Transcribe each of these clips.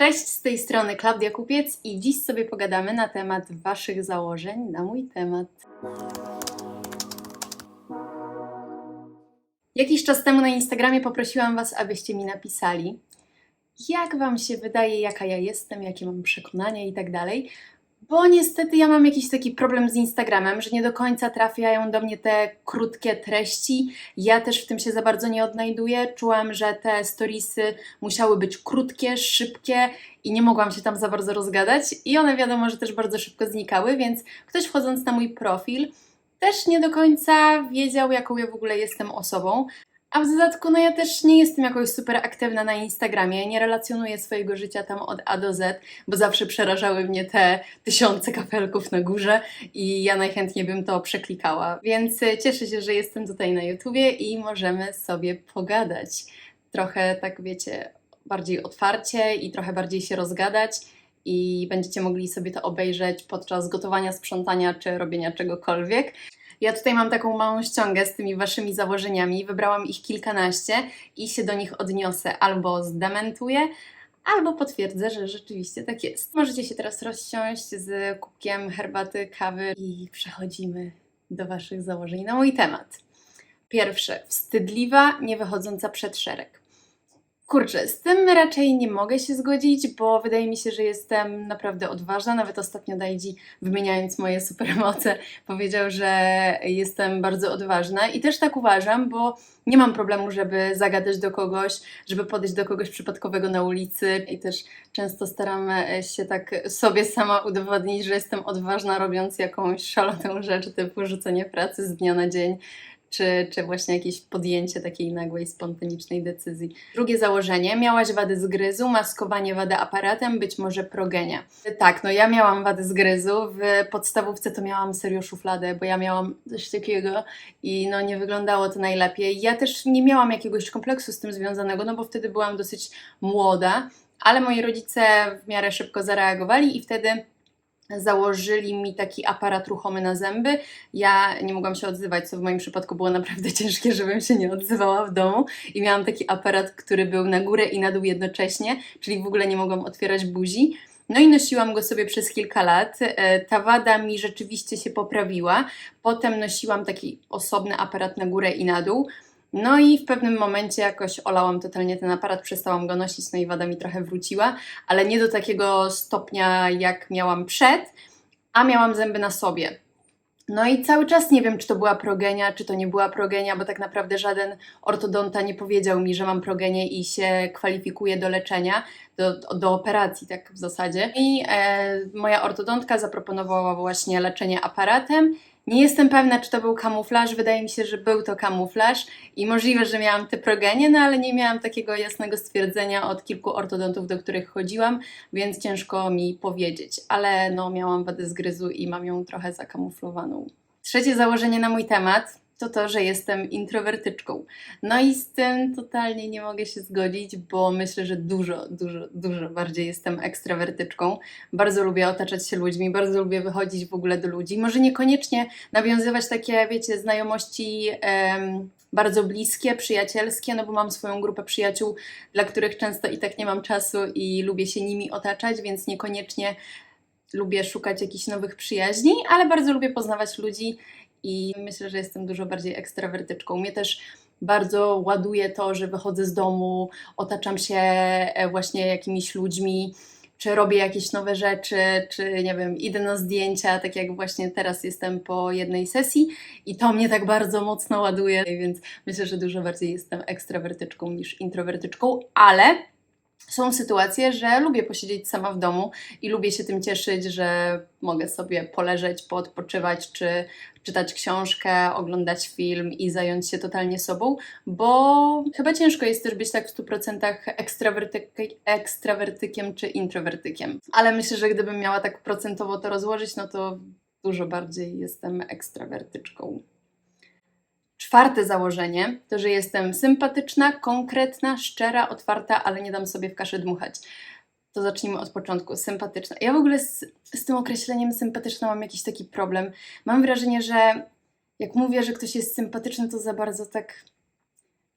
Cześć, z tej strony Klaudia Kupiec i dziś sobie pogadamy na temat Waszych założeń na mój temat. Jakiś czas temu na Instagramie poprosiłam Was, abyście mi napisali, jak Wam się wydaje, jaka ja jestem, jakie mam przekonania i tak dalej. Bo niestety ja mam jakiś taki problem z Instagramem, że nie do końca trafiają do mnie te krótkie treści. Ja też w tym się za bardzo nie odnajduję. Czułam, że te storiesy musiały być krótkie, szybkie i nie mogłam się tam za bardzo rozgadać. I one wiadomo, że też bardzo szybko znikały, więc ktoś wchodząc na mój profil też nie do końca wiedział, jaką ja w ogóle jestem osobą. A w dodatku, no ja też nie jestem jakoś super aktywna na Instagramie, nie relacjonuję swojego życia tam od A do Z, bo zawsze przerażały mnie te tysiące kapelków na górze i ja najchętniej bym to przeklikała. Więc e, cieszę się, że jestem tutaj na YouTubie i możemy sobie pogadać. Trochę tak wiecie, bardziej otwarcie i trochę bardziej się rozgadać i będziecie mogli sobie to obejrzeć podczas gotowania, sprzątania czy robienia czegokolwiek. Ja tutaj mam taką małą ściągę z tymi waszymi założeniami. Wybrałam ich kilkanaście i się do nich odniosę albo zdementuję, albo potwierdzę, że rzeczywiście tak jest. Możecie się teraz rozsiąść z kubkiem herbaty, kawy i przechodzimy do waszych założeń na mój temat. Pierwsze, wstydliwa, nie wychodząca przed szereg. Kurczę, z tym raczej nie mogę się zgodzić, bo wydaje mi się, że jestem naprawdę odważna. Nawet ostatnio Dajdzi, wymieniając moje supermoce, powiedział, że jestem bardzo odważna. I też tak uważam, bo nie mam problemu, żeby zagadać do kogoś, żeby podejść do kogoś przypadkowego na ulicy. I też często staram się tak sobie sama udowodnić, że jestem odważna, robiąc jakąś szaloną rzecz, typu rzucenie pracy z dnia na dzień czy, czy właśnie jakieś podjęcie takiej nagłej, spontanicznej decyzji. Drugie założenie, miałaś wady zgryzu, maskowanie wady aparatem, być może progenia. Tak, no ja miałam wady zgryzu, w podstawówce to miałam serio szufladę, bo ja miałam coś takiego i no nie wyglądało to najlepiej. Ja też nie miałam jakiegoś kompleksu z tym związanego, no bo wtedy byłam dosyć młoda, ale moi rodzice w miarę szybko zareagowali i wtedy założyli mi taki aparat ruchomy na zęby. Ja nie mogłam się odzywać, co w moim przypadku było naprawdę ciężkie, żebym się nie odzywała w domu. I miałam taki aparat, który był na górę i na dół jednocześnie, czyli w ogóle nie mogłam otwierać buzi. No i nosiłam go sobie przez kilka lat. E, Ta wada mi rzeczywiście się poprawiła. Potem nosiłam taki osobny aparat na górę i na dół. No i w pewnym momencie jakoś olałam totalnie ten aparat, przestałam go nosić, no i wada mi trochę wróciła, ale nie do takiego stopnia jak miałam przed, a miałam zęby na sobie. No i cały czas nie wiem, czy to była progenia, czy to nie była progenia, bo tak naprawdę żaden ortodonta nie powiedział mi, że mam progenię i się kwalifikuję do leczenia, do, do operacji tak w zasadzie. I e, moja ortodontka zaproponowała właśnie leczenie aparatem. Nie jestem pewna, czy to był kamuflaż. Wydaje mi się, że był to kamuflaż i możliwe, że miałam te progenie, no ale nie miałam takiego jasnego stwierdzenia od kilku ortodontów, do których chodziłam, więc ciężko mi powiedzieć. Ale no, miałam wadę zgryzu i mam ją trochę zakamuflowaną. Trzecie założenie na mój temat to to, że jestem introwertyczką. No i z tym totalnie nie mogę się zgodzić, bo myślę, że dużo, dużo, dużo bardziej jestem ekstrawertyczką. Bardzo lubię otaczać się ludźmi, bardzo lubię wychodzić w ogóle do ludzi. Może niekoniecznie nawiązywać takie, wiecie, znajomości em, bardzo bliskie, przyjacielskie, no bo mam swoją grupę przyjaciół, dla których często i tak nie mam czasu i lubię się nimi otaczać, więc niekoniecznie lubię szukać jakichś nowych przyjaźni, ale bardzo lubię poznawać ludzi i myślę, że jestem dużo bardziej ekstrawertyczką. Mnie też bardzo ładuje to, że wychodzę z domu, otaczam się e, właśnie jakimiś ludźmi, czy robię jakieś nowe rzeczy, czy nie wiem, idę na zdjęcia, tak jak właśnie teraz jestem po jednej sesji i to mnie tak bardzo mocno ładuje, więc myślę, że dużo bardziej jestem ekstrawertyczką niż introwertyczką, ale są sytuacje, że lubię posiedzieć sama w domu i lubię się tym cieszyć, że mogę sobie poleżeć, poodpoczywać, czy czytać książkę, oglądać film i zająć się totalnie sobą, bo chyba ciężko jest też być tak w 100% ekstrawertyk- ekstrawertykiem czy introwertykiem. Ale myślę, że gdybym miała tak procentowo to rozłożyć, no to dużo bardziej jestem ekstrawertyczką. Czwarte założenie to, że jestem sympatyczna, konkretna, szczera, otwarta, ale nie dam sobie w kaszę dmuchać. To zacznijmy od początku. Sympatyczna. Ja w ogóle z, z tym określeniem sympatyczna mam jakiś taki problem. Mam wrażenie, że jak mówię, że ktoś jest sympatyczny, to za bardzo tak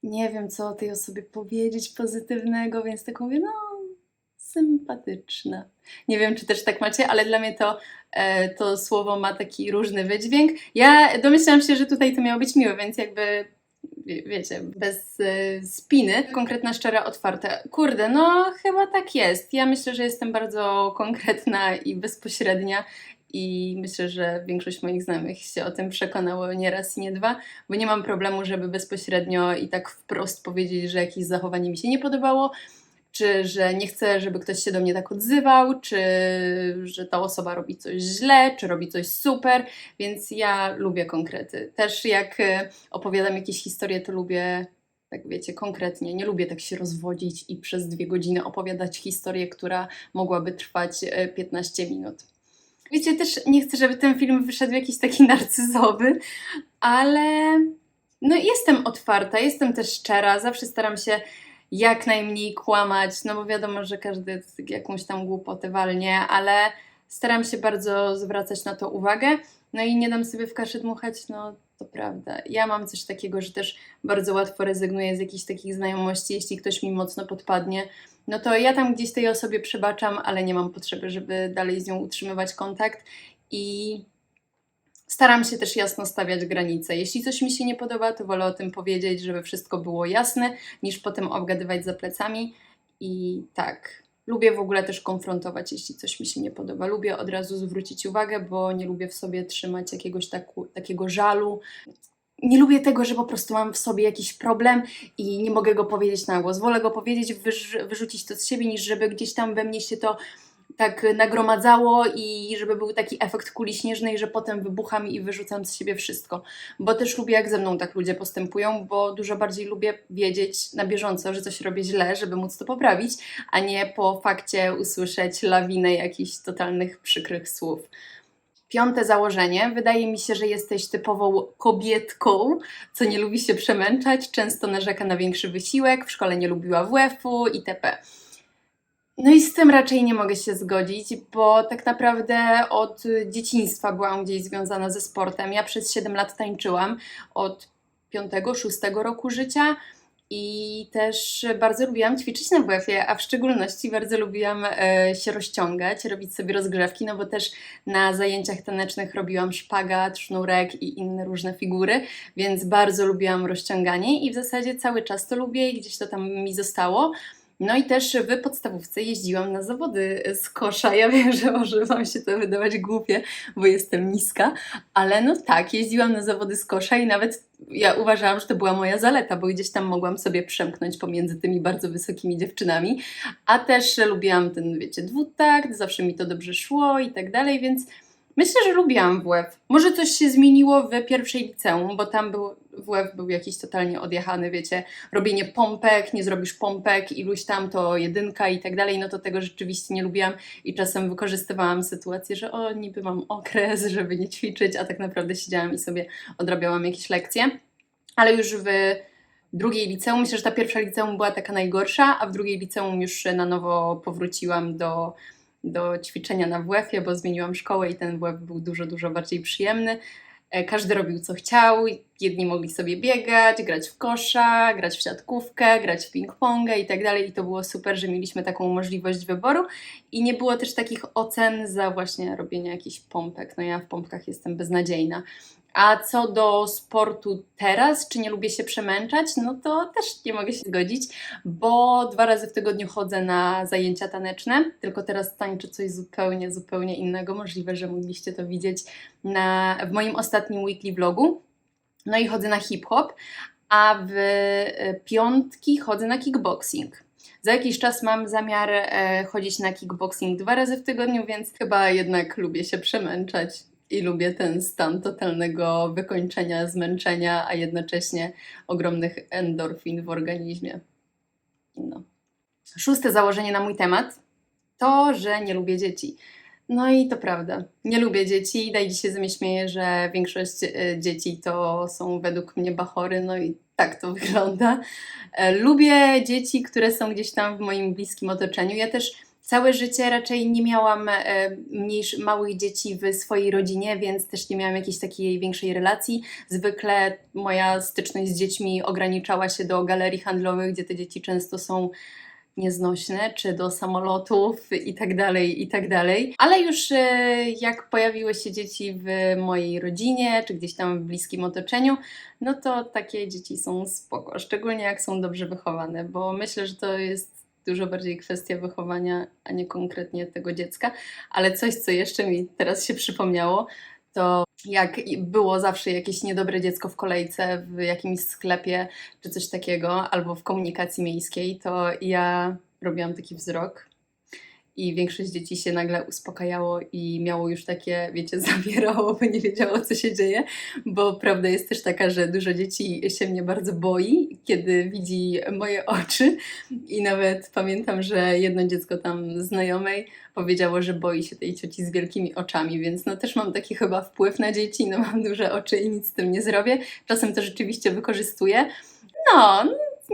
nie wiem, co o tej osobie powiedzieć pozytywnego, więc tak mówię, no, sym, sympatyczna. Nie wiem, czy też tak macie, ale dla mnie to, e, to słowo ma taki różny wydźwięk. Ja domyślam się, że tutaj to miało być miłe, więc jakby wiecie, bez e, spiny, konkretna, szczera, otwarta. Kurde, no chyba tak jest. Ja myślę, że jestem bardzo konkretna i bezpośrednia i myślę, że większość moich znajomych się o tym przekonało nie raz i nie dwa, bo nie mam problemu, żeby bezpośrednio i tak wprost powiedzieć, że jakieś zachowanie mi się nie podobało, czy że nie chcę, żeby ktoś się do mnie tak odzywał, czy że ta osoba robi coś źle, czy robi coś super, więc ja lubię konkrety. Też jak e, opowiadam jakieś historie, to lubię tak wiecie, konkretnie. Nie lubię tak się rozwodzić i przez dwie godziny opowiadać historię, która mogłaby trwać e, 15 minut. Wiecie, też nie chcę, żeby ten film wyszedł jakiś taki narcyzowy, ale no jestem otwarta, jestem też szczera, zawsze staram się jak najmniej kłamać, no bo wiadomo, że każdy jakąś tam głupotę walnie, ale staram się bardzo zwracać na to uwagę, no i nie dam sobie w kaszę dmuchać, no to prawda. Ja mam coś takiego, że też bardzo łatwo rezygnuję z jakichś takich znajomości, jeśli ktoś mi mocno podpadnie, no to ja tam gdzieś tej osobie przebaczam, ale nie mam potrzeby, żeby dalej z nią utrzymywać kontakt. I staram się też jasno stawiać granice. Jeśli coś mi się nie podoba, to wolę o tym powiedzieć, żeby wszystko było jasne, niż potem obgadywać za plecami. I tak, lubię w ogóle też konfrontować, jeśli coś mi się nie podoba. Lubię od razu zwrócić uwagę, bo nie lubię w sobie trzymać jakiegoś taku, takiego żalu. Nie lubię tego, że po prostu mam w sobie jakiś problem i nie mogę go powiedzieć na głos. Wolę go powiedzieć, wyrz- wyrzucić to z siebie, niż żeby gdzieś tam we mnie się to tak nagromadzało i żeby był taki efekt kuli śnieżnej, że potem wybucham i wyrzucam z siebie wszystko. Bo też lubię, jak ze mną tak ludzie postępują, bo dużo bardziej lubię wiedzieć na bieżąco, że coś robię źle, żeby móc to poprawić, a nie po fakcie usłyszeć lawinę jakichś totalnych przykrych słów. Piąte założenie. Wydaje mi się, że jesteś typową kobietką, co nie lubi się przemęczać, często narzeka na większy wysiłek, w szkole nie lubiła WF-u itp. No i z tym raczej nie mogę się zgodzić, bo tak naprawdę od dzieciństwa byłam gdzieś związana ze sportem. Ja przez 7 lat tańczyłam od 5-6 roku życia i też bardzo lubiłam ćwiczyć na WF-ie, a w szczególności bardzo lubiłam e, się rozciągać, robić sobie rozgrzewki, no bo też na zajęciach tanecznych robiłam szpagat, sznurek i inne różne figury, więc bardzo lubiłam rozciąganie i w zasadzie cały czas to lubię i gdzieś to tam mi zostało. No i też w podstawówce jeździłam na zawody z kosza. Ja wiem, że może Wam się to wydawać głupie, bo jestem niska, ale no tak, jeździłam na zawody z kosza i nawet ja uważałam, że to była moja zaleta, bo gdzieś tam mogłam sobie przemknąć pomiędzy tymi bardzo wysokimi dziewczynami, a też lubiłam ten, wiecie, dwutakt, zawsze mi to dobrze szło i tak dalej, więc myślę, że lubiłam WF. Może coś się zmieniło w pierwszej liceum, bo tam był, WF był jakiś totalnie odjechany, wiecie, robienie pompek, nie zrobisz pompek, iluś tam to jedynka i tak dalej, no to tego rzeczywiście nie lubiłam i czasem wykorzystywałam sytuację, że o, niby mam okres, żeby nie ćwiczyć, a tak naprawdę siedziałam i sobie odrabiałam jakieś lekcje, ale już w drugiej liceum, myślę, że ta pierwsza liceum była taka najgorsza, a w drugiej liceum już na nowo powróciłam do, do ćwiczenia na WF-ie, bo zmieniłam szkołę i ten WF był dużo, dużo bardziej przyjemny. E, Każdy robił co chciał, jedni mogli sobie biegać, grać w kosza, grać w siatkówkę, grać w ping-pongę i tak dalej. I to było super, że mieliśmy taką możliwość wyboru i nie było też takich ocen za właśnie robienie jakichś pompek. No ja w pompkach jestem beznadziejna. A co do sportu teraz, czy nie lubię się przemęczać, no to też nie mogę się zgodzić, bo dwa razy w tygodniu chodzę na zajęcia taneczne, tylko teraz tańczę coś zupełnie, zupełnie innego. Możliwe, że mogliście to widzieć na, w moim ostatnim weekly vlogu. No i chodzę na hip-hop, a w e, piątki chodzę na kickboxing. Za jakiś czas mam zamiar e, chodzić na kickboxing dwa razy w tygodniu, więc chyba jednak lubię się przemęczać i lubię ten stan totalnego wykończenia, zmęczenia, a jednocześnie ogromnych endorfin w organizmie. No. Szóste założenie na mój temat to, że nie lubię dzieci. No i to prawda. Nie lubię dzieci. Dajcie się ze mnie śmieje, że większość e, dzieci to są według mnie bachory, no i tak to wygląda. E, Lubię dzieci, które są gdzieś tam w moim bliskim otoczeniu. Ja też całe życie raczej nie miałam e, mniejsz, małych dzieci w swojej rodzinie, więc też nie miałam jakiejś takiej większej relacji. Zwykle moja styczność z dziećmi ograniczała się do galerii handlowych, gdzie te dzieci często są nieznośne, czy do samolotów i tak dalej, i tak dalej. Ale już e, jak pojawiły się dzieci w mojej rodzinie, czy gdzieś tam w bliskim otoczeniu, no to takie dzieci są spoko, szczególnie jak są dobrze wychowane, bo myślę, że to jest dużo bardziej kwestia wychowania, a nie konkretnie tego dziecka. Ale coś, co jeszcze mi teraz się przypomniało, to jak było zawsze jakieś niedobre dziecko w kolejce w jakimś sklepie czy coś takiego, albo w komunikacji miejskiej, to ja robiłam taki wzrok i większość dzieci się nagle uspokajało i miało już takie, wiecie, zabierało, bo nie wiedziało, co się dzieje, bo prawda jest też taka, że dużo dzieci się mnie bardzo boi, kiedy widzi moje oczy i nawet pamiętam, że jedno dziecko tam znajomej powiedziało, że boi się tej cioci z wielkimi oczami, więc no też mam taki chyba wpływ na dzieci, no mam duże oczy i nic z tym nie zrobię. Czasem to rzeczywiście wykorzystuję. No,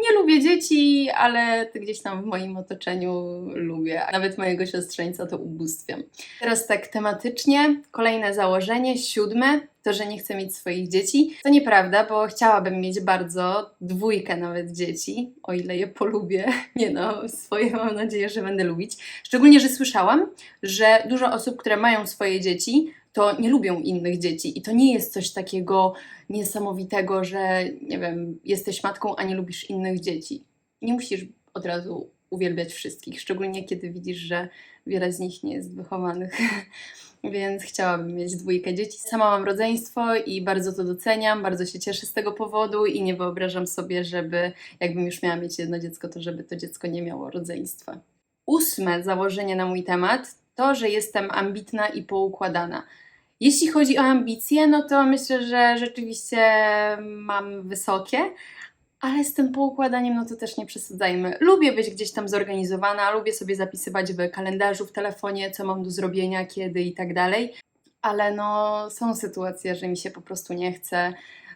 nie lubię dzieci, ale gdzieś tam w moim otoczeniu lubię. Nawet mojego siostrzeńca to ubóstwiam. Teraz tak tematycznie, kolejne założenie, siódme, to, że nie chcę mieć swoich dzieci. To nieprawda, bo chciałabym mieć bardzo, dwójkę nawet dzieci, o ile je polubię. Nie no, swoje mam nadzieję, że będę lubić. Szczególnie, że słyszałam, że dużo osób, które mają swoje dzieci, to nie lubią innych dzieci. I to nie jest coś takiego niesamowitego, że nie wiem, jesteś matką, a nie lubisz innych dzieci. Nie musisz od razu uwielbiać wszystkich, szczególnie kiedy widzisz, że wiele z nich nie jest wychowanych. Więc chciałabym mieć dwójkę dzieci. Sama mam rodzeństwo i bardzo to doceniam, bardzo się cieszę z tego powodu i nie wyobrażam sobie, żeby jakbym już miała mieć jedno dziecko, to żeby to dziecko nie miało rodzeństwa. Ósme założenie na mój temat to, że jestem ambitna i poukładana. Jeśli chodzi o ambicje, no to myślę, że rzeczywiście mam wysokie, ale z tym poukładaniem, no to też nie przesadzajmy. Lubię być gdzieś tam zorganizowana, lubię sobie zapisywać w kalendarzu, w telefonie, co mam do zrobienia, kiedy i tak dalej, ale no są sytuacje, że mi się po prostu nie chce,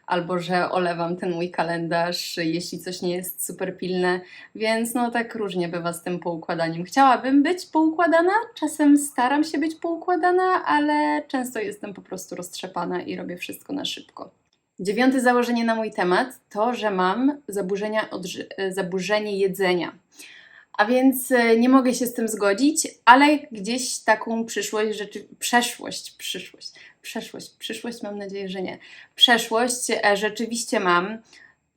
albo że olewam ten mój kalendarz, jeśli coś nie jest super pilne, więc no tak różnie bywa z tym poukładaniem. Chciałabym być poukładana, czasem staram się być poukładana, ale często jestem po prostu roztrzepana i robię wszystko na szybko. Dziewiąte założenie na mój temat to, że mam zaburzenia zaburzenie jedzenia. A więc e, nie mogę się z tym zgodzić, ale gdzieś taką przyszłość, rzeczy, przeszłość, przyszłość, przeszłość, przyszłość mam nadzieję, że nie. Przeszłość e, rzeczywiście mam.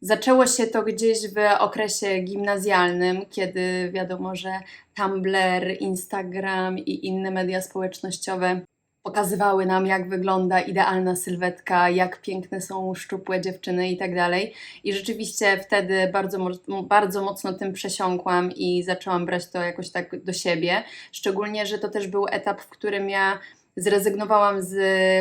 Zaczęło się to gdzieś w okresie gimnazjalnym, kiedy wiadomo, że Tumblr, Instagram i inne media społecznościowe pokazywały nam, jak wygląda idealna sylwetka, jak piękne są szczupłe dziewczyny i tak dalej. I rzeczywiście wtedy bardzo, bardzo mocno tym przesiąkłam i zaczęłam brać to jakoś tak do siebie. Szczególnie, że to też był etap, w którym ja zrezygnowałam z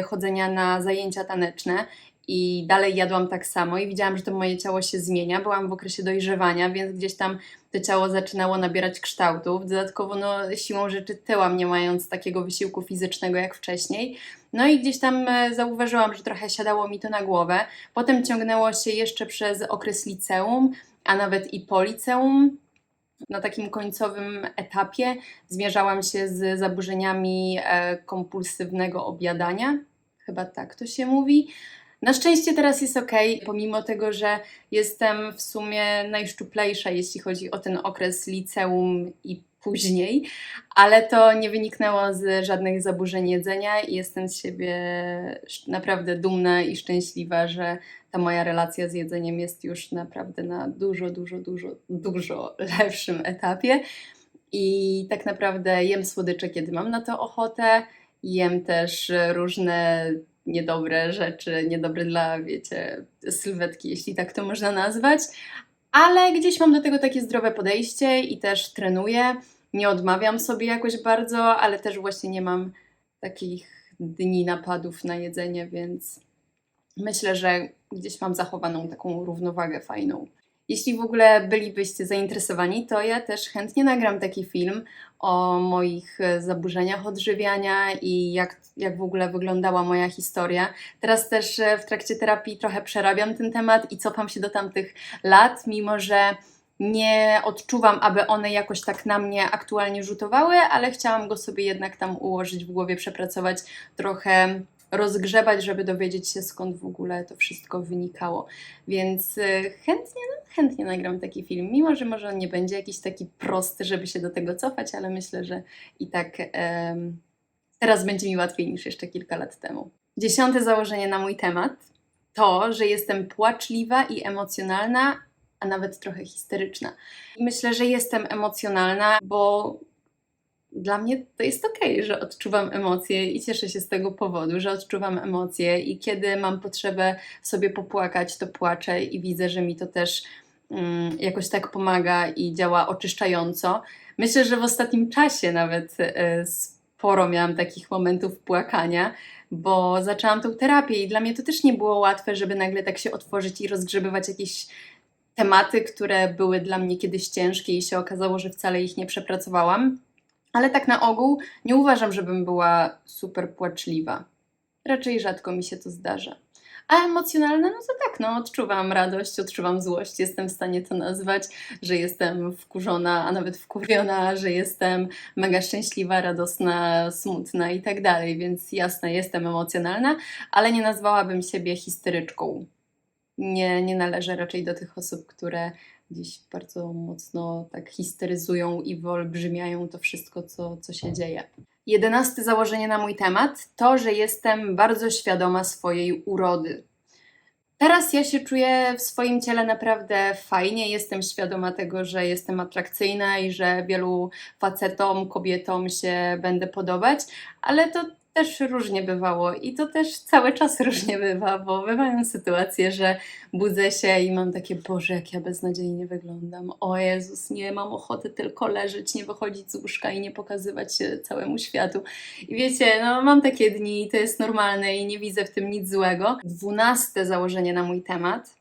chodzenia na zajęcia taneczne i dalej jadłam tak samo i widziałam, że to moje ciało się zmienia. Byłam w okresie dojrzewania, więc gdzieś tam to ciało zaczynało nabierać kształtów. Dodatkowo no, siłą rzeczy tyłam, nie mając takiego wysiłku fizycznego jak wcześniej. No i gdzieś tam e, zauważyłam, że trochę siadało mi to na głowę. Potem ciągnęło się jeszcze przez okres liceum, a nawet i po liceum. Na takim końcowym etapie zmierzałam się z zaburzeniami e, kompulsywnego objadania. Chyba tak to się mówi. Na szczęście teraz jest ok, pomimo tego, że jestem w sumie najszczuplejsza, jeśli chodzi o ten okres liceum i później, ale to nie wyniknęło z żadnych zaburzeń jedzenia i jestem z siebie naprawdę dumna i szczęśliwa, że ta moja relacja z jedzeniem jest już naprawdę na dużo, dużo, dużo, dużo lepszym etapie. I tak naprawdę jem słodycze, kiedy mam na to ochotę. Jem też różne niedobre rzeczy, niedobre dla, wiecie, sylwetki, jeśli tak to można nazwać. Ale gdzieś mam do tego takie zdrowe podejście i też trenuję. Nie odmawiam sobie jakoś bardzo, ale też właśnie nie mam takich dni napadów na jedzenie, więc myślę, że gdzieś mam zachowaną taką równowagę fajną. Jeśli w ogóle bylibyście zainteresowani, to ja też chętnie nagram taki film o moich e, zaburzeniach odżywiania i jak, jak w ogóle wyglądała moja historia. Teraz też e, w trakcie terapii trochę przerabiam ten temat i cofam się do tamtych lat, mimo że nie odczuwam, aby one jakoś tak na mnie aktualnie rzutowały, ale chciałam go sobie jednak tam ułożyć w głowie, przepracować, trochę rozgrzebać, żeby dowiedzieć się skąd w ogóle to wszystko wynikało. Więc e, chętnie, no, chętnie nagram taki film, mimo że może on nie będzie jakiś taki prosty, żeby się do tego cofać, ale myślę, że i tak em, teraz będzie mi łatwiej niż jeszcze kilka lat temu. Dziesiąte założenie na mój temat to, że jestem płaczliwa i emocjonalna, a nawet trochę histeryczna. Myślę, że jestem emocjonalna, bo dla mnie to jest okej, że odczuwam emocje i cieszę się z tego powodu, że odczuwam emocje i kiedy mam potrzebę sobie popłakać, to płaczę i widzę, że mi to też mm, jakoś tak pomaga i działa oczyszczająco. Myślę, że w ostatnim czasie nawet e, sporo miałam takich momentów płakania, bo zaczęłam tą terapię i dla mnie to też nie było łatwe, żeby nagle tak się otworzyć i rozgrzebywać jakieś tematy, które były dla mnie kiedyś ciężkie i się okazało, że wcale ich nie przepracowałam. Ale tak na ogół nie uważam, żebym była super płaczliwa. Raczej rzadko mi się to zdarza. A emocjonalna, no to tak, no odczuwam radość, odczuwam złość, jestem w stanie to nazwać, że jestem wkurzona, a nawet wkurwiona, że jestem mega szczęśliwa, radosna, smutna i tak dalej, więc jasne, jestem emocjonalna, ale nie nazwałabym siebie histeryczką. Nie, nie należę raczej do tych osób, które gdzieś bardzo mocno tak histeryzują i wyolbrzymiają to wszystko, co, co się dzieje. Jedenaste założenie na mój temat to, że jestem bardzo świadoma swojej urody. Teraz ja się czuję w swoim ciele naprawdę fajnie. Jestem świadoma tego, że jestem atrakcyjna i że wielu facetom, kobietom się będę podobać, ale to też różnie bywało i to też cały czas różnie bywa, bo bywają sytuacje, że budzę się i mam takie, Boże, jak ja beznadziejnie wyglądam. O Jezus, nie mam ochoty tylko leżeć, nie wychodzić z łóżka i nie pokazywać się całemu światu. I wiecie, no mam takie dni i to jest normalne i nie widzę w tym nic złego. Dwunaste założenie na mój temat,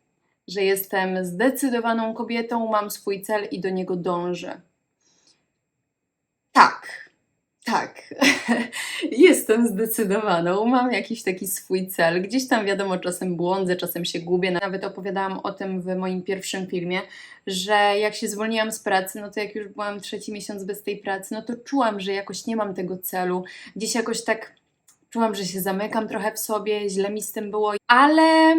że jestem zdecydowaną kobietą, mam swój cel i do niego dążę. Tak, tak. Jestem zdecydowaną, mam jakiś taki swój cel. Gdzieś tam wiadomo, czasem błądzę, czasem się gubię. Nawet opowiadałam o tym w moim pierwszym filmie, że jak się zwolniłam z pracy, no to jak już byłam trzeci miesiąc bez tej pracy, no to czułam, że jakoś nie mam tego celu. Gdzieś jakoś tak czułam, że się zamykam trochę w sobie, źle mi z tym było, ale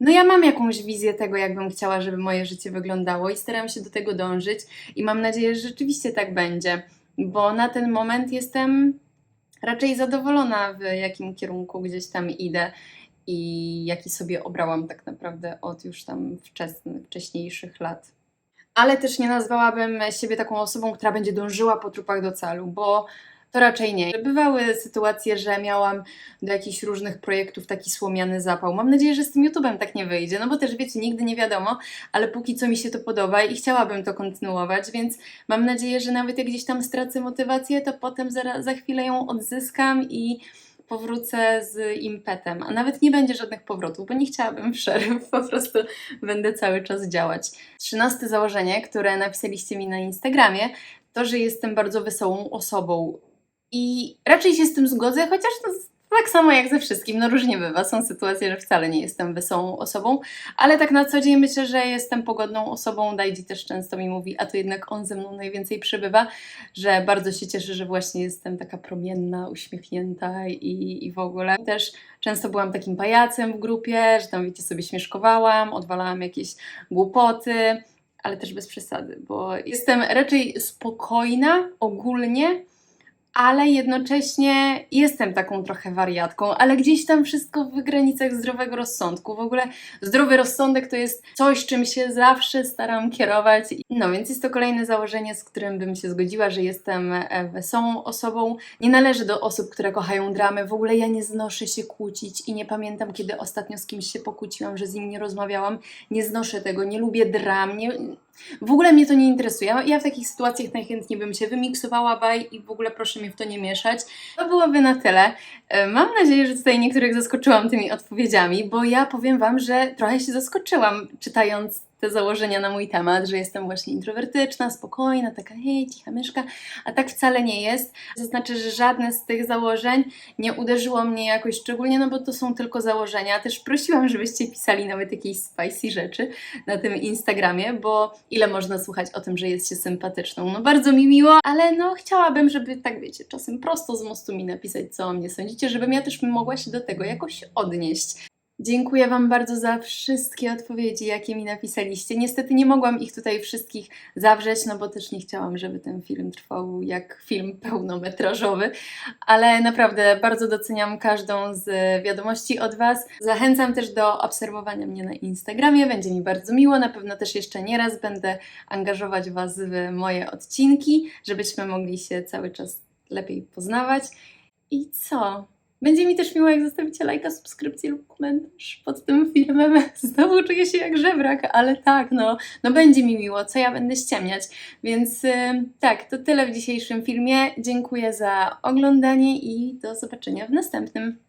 no ja mam jakąś wizję tego, jakbym chciała, żeby moje życie wyglądało i staram się do tego dążyć i mam nadzieję, że rzeczywiście tak będzie, bo na ten moment jestem raczej zadowolona, w jakim kierunku gdzieś tam idę i jaki sobie obrałam tak naprawdę od już tam wczesnych, wcześniejszych lat. Ale też nie nazwałabym siebie taką osobą, która będzie dążyła po trupach do celu, bo to raczej nie. Bywały sytuacje, że miałam do jakichś różnych projektów taki słomiany zapał. Mam nadzieję, że z tym YouTube'em tak nie wyjdzie, no bo też wiecie, nigdy nie wiadomo, ale póki co mi się to podoba i chciałabym to kontynuować, więc mam nadzieję, że nawet jak gdzieś tam stracę motywację, to potem za, za chwilę ją odzyskam i powrócę z impetem. A nawet nie będzie żadnych powrotów, bo nie chciałabym przerw, po prostu będę cały czas działać. Trzynaste założenie, które napisaliście mi na Instagramie, to, że jestem bardzo wesołą osobą. I raczej się z tym zgodzę, chociaż to tak samo jak ze wszystkim, no różnie bywa. Są sytuacje, że wcale nie jestem wesołą osobą, ale tak na co dzień myślę, że jestem pogodną osobą. Dajdi też często mi mówi, a to jednak on ze mną najwięcej przebywa, że bardzo się cieszę, że właśnie jestem taka promienna, uśmiechnięta i, i w ogóle. Też często byłam takim pajacem w grupie, że tam wiecie, sobie śmieszkowałam, odwalałam jakieś głupoty, ale też bez przesady, bo jestem raczej spokojna ogólnie, ale jednocześnie jestem taką trochę wariatką, ale gdzieś tam wszystko w granicach zdrowego rozsądku. W ogóle zdrowy rozsądek to jest coś, czym się zawsze staram kierować. No więc jest to kolejne założenie, z którym bym się zgodziła, że jestem e, wesołą osobą. Nie należy do osób, które kochają dramy. W ogóle ja nie znoszę się kłócić i nie pamiętam, kiedy ostatnio z kimś się pokłóciłam, że z nim nie rozmawiałam. Nie znoszę tego, nie lubię dram, nie, w ogóle mnie to nie interesuje. Ja w takich sytuacjach najchętniej bym się wymiksowała baj i w ogóle proszę mnie w to nie mieszać. To byłoby na tyle. E, Mam nadzieję, że tutaj niektórych zaskoczyłam tymi odpowiedziami, bo ja powiem Wam, że trochę się zaskoczyłam czytając te założenia na mój temat, że jestem właśnie introwertyczna, spokojna, taka hej, cicha myszka, a tak wcale nie jest. Zaznaczę, że żadne z tych założeń nie uderzyło mnie jakoś szczególnie, no bo to są tylko założenia. Też prosiłam, żebyście pisali nawet jakieś spicy rzeczy na tym Instagramie, bo ile można słuchać o tym, że jest się sympatyczną. No bardzo mi miło, ale no chciałabym, żeby tak wiecie, czasem prosto z mostu mi napisać, co o mnie sądzicie, żebym ja też mogła się do tego jakoś odnieść. Dziękuję Wam bardzo za wszystkie odpowiedzi, jakie mi napisaliście. Niestety nie mogłam ich tutaj wszystkich zawrzeć, no bo też nie chciałam, żeby ten film trwał jak film pełnometrażowy, ale naprawdę bardzo doceniam każdą z wiadomości od Was. Zachęcam też do obserwowania mnie na Instagramie, będzie mi bardzo miło. Na pewno też jeszcze nieraz będę angażować Was w moje odcinki, żebyśmy mogli się cały czas lepiej poznawać. I co? Będzie mi też miło, jak zostawicie lajka, subskrypcję lub komentarz pod tym filmem. Znowu czuję się jak żebrak, ale tak, no, no będzie mi miło, co ja będę ściemniać. Więc y, tak, to tyle w dzisiejszym filmie. Dziękuję za oglądanie i do zobaczenia w następnym.